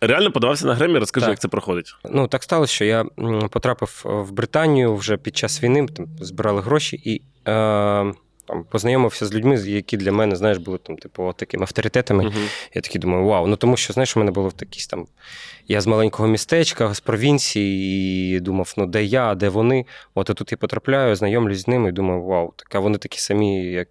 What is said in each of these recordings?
Реально подавався на Гремі, розкажи, Так. як це проходить. Ну, так сталося, що я потрапив в Британію вже під час війни, там збирали гроші і е, там, познайомився з людьми, які для мене, знаєш, були там, типу, такими авторитетами. Мгм. Я такий думаю, вау. Ну тому що, знаєш, у мене було якісь там. Я з маленького містечка, з провінції, і думав, ну де я, де вони. От і тут я потрапляю, знайомлюсь з ними і думаю, вау, так, а вони такі самі, як.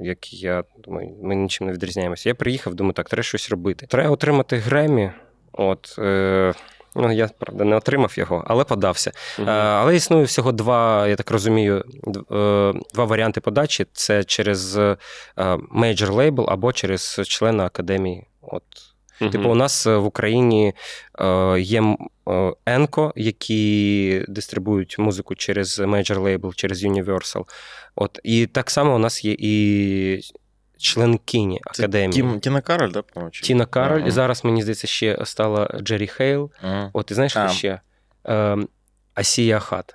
Як я думаю, ми нічим не відрізняємося. Я приїхав, думаю, так, треба щось робити. Треба отримати Гремі. От, е, ну, я, правда, не отримав його, але подався. Мгм. Е, Але існує всього два, я так розумію, д- е, два варіанти подачі: це через major label або через члена академії. От. Мгм. Типу, у нас е, в Україні е, є Енко, які дистрибують музику через major label, через Universal. От. І так само у нас є і членкині Це академії. Тім, Тіна Кароль, да, по-моєму? Тіна Кароль, Ага. і зараз, мені здається, ще стала Джері Хейл. Ага. От, і знаєш, хто ще? Е, Асія Хат.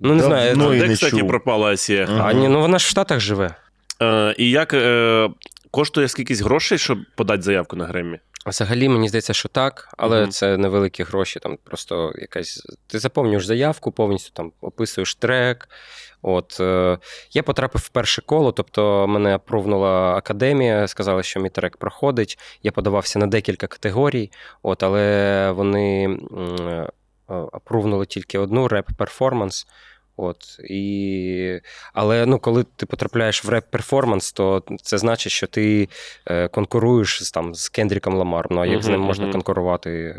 Ну, не знаю, Ну, і де, не кстати, чув. пропала Асія? Ага. А, ні, ну вона ж в Штатах живе. Е, і як е, коштує скількись грошей, щоб подати заявку на Греммі? Взагалі, мені здається, що так, але Мгм. це невеликі гроші. Там просто якась. Ти заповнюєш заявку, повністю там описуєш трек. От е, я потрапив в перше коло, тобто мене апрувнула академія, сказали, що мій трек проходить. Я подавався на декілька категорій, от, але вони м, е, апрувнули тільки одну реп-перформанс. От, і... Але ну, коли ти потрапляєш в реп-перформанс, то це значить, що ти е, конкуруєш там, з Кендріком Ламаром. Ну, а як з ним можна мгм. конкурувати?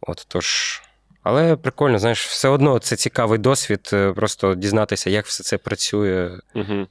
От, тож. Але прикольно, знаєш, все одно це цікавий досвід, е, просто дізнатися, як все це працює. Угу.